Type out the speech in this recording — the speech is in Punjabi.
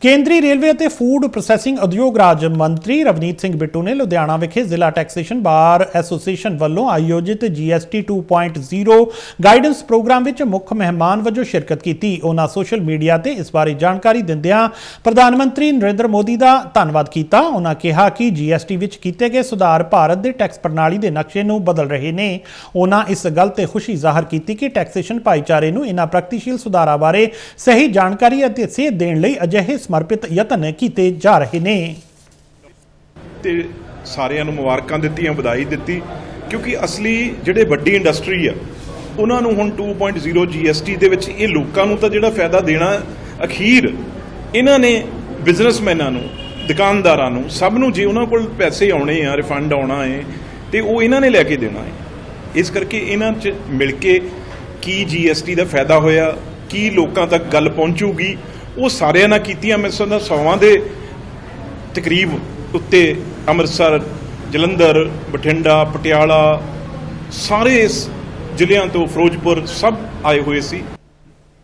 ਕੇਂਦਰੀ ਰੇਲਵੇ ਅਤੇ ਫੂਡ ਪ੍ਰੋਸੈਸਿੰਗ ਉਦਯੋਗ ਰਾਜ ਮੰਤਰੀ ਰਵਨੀਤ ਸਿੰਘ ਬਿੱਟੂ ਨੇ ਲੁਧਿਆਣਾ ਵਿਖੇ ਜ਼ਿਲ੍ਹਾ ਟੈਕਸੇਸ਼ਨ ਬਾਰ ਐਸੋਸੀਏਸ਼ਨ ਵੱਲੋਂ ਆਯੋਜਿਤ GST 2.0 ਗਾਈਡੈਂਸ ਪ੍ਰੋਗਰਾਮ ਵਿੱਚ ਮੁੱਖ ਮਹਿਮਾਨ ਵਜੋਂ ਸ਼ਿਰਕਤ ਕੀਤੀ। ਉਹਨਾਂ ਸੋਸ਼ਲ ਮੀਡੀਆ ਤੇ ਇਸ ਬਾਰੇ ਜਾਣਕਾਰੀ ਦਿੰਦਿਆਂ ਪ੍ਰਧਾਨ ਮੰਤਰੀ ਨਰਿੰਦਰ ਮੋਦੀ ਦਾ ਧੰਨਵਾਦ ਕੀਤਾ। ਉਹਨਾਂ ਕਿਹਾ ਕਿ GST ਵਿੱਚ ਕੀਤੇ ਗਏ ਸੁਧਾਰ ਭਾਰਤ ਦੇ ਟੈਕਸ ਪ੍ਰਣਾਲੀ ਦੇ ਨਕਸ਼ੇ ਨੂੰ ਬਦਲ ਰਹੇ ਨੇ। ਉਹਨਾਂ ਇਸ ਗੱਲ ਤੇ ਖੁਸ਼ੀ ਜ਼ਾਹਰ ਕੀਤੀ ਕਿ ਟੈਕਸੇਸ਼ਨ ਭਾਈਚਾਰੇ ਨੂੰ ਇਹਨਾਂ ਪ੍ਰਗਤੀਸ਼ੀਲ ਸੁਧਾਰਾਂ ਬਾਰੇ ਸਹੀ ਜਾਣਕਾਰੀ ਅਤੇ ਸੇਧ ਦੇਣ ਲਈ ਅਜਿਹੇ ਸਮਰਪਿਤ ਯਤਨ ਕੀਤੇ ਜਾ ਰਹੇ ਨੇ। ਤੇ ਸਾਰਿਆਂ ਨੂੰ ਮੁਬਾਰਕਾਂ ਦਿੱਤੀਆਂ, ਵਧਾਈ ਦਿੱਤੀ, ਕਿਉਂਕਿ ਅਸਲੀ ਜਿਹੜੇ ਵੱਡੀ ਇੰਡਸਟਰੀ ਆ, ਉਹਨਾਂ ਨੂੰ ਹੁਣ 2.0 GST ਦੇ ਵਿੱਚ ਇਹ ਲੋਕਾਂ ਨੂੰ ਤਾਂ ਜਿਹੜਾ ਫਾਇਦਾ ਦੇਣਾ ਅਖੀਰ, ਇਹਨਾਂ ਨੇ ਬਿਜ਼ਨਸਮੈਨਾਂ ਨੂੰ, ਦੁਕਾਨਦਾਰਾਂ ਨੂੰ, ਸਭ ਨੂੰ ਜੇ ਉਹਨਾਂ ਕੋਲ ਪੈਸੇ ਆਉਣੇ ਆ ਰਿਫੰਡ ਆਉਣਾ ਹੈ ਤੇ ਉਹ ਇਹਨਾਂ ਨੇ ਲੈ ਕੇ ਦੇਣਾ ਹੈ ਇਸ ਕਰਕੇ ਇਹਨਾਂ 'ਚ ਮਿਲ ਕੇ ਕੀ GST ਦਾ ਫਾਇਦਾ ਹੋਇਆ, ਕੀ ਲੋਕਾਂ ਤੱਕ ਗੱਲ ਪਹੁੰਚੂਗੀ ਉਹ ਸਾਰਿਆਂ ਨਾਲ ਕੀਤੀਆਂ ਮੈਂ ਸਮਝਦਾ ਸੌਵਾਂ ਦੇ ਤਕਰੀਬ ਉੱਤੇ ਅੰਮ੍ਰਿਤਸਰ, ਜਲੰਧਰ, ਬਠਿੰਡਾ, ਪਟਿਆਲਾ, ਸਾਰੇ ਇਸ ਜ਼ਿਲ੍ਹਿਆਂ ਤੋਂ ਫਿਰੋਜ਼ਪੁਰ ਸਭ ਆਏ ਹੋਏ ਸੀ।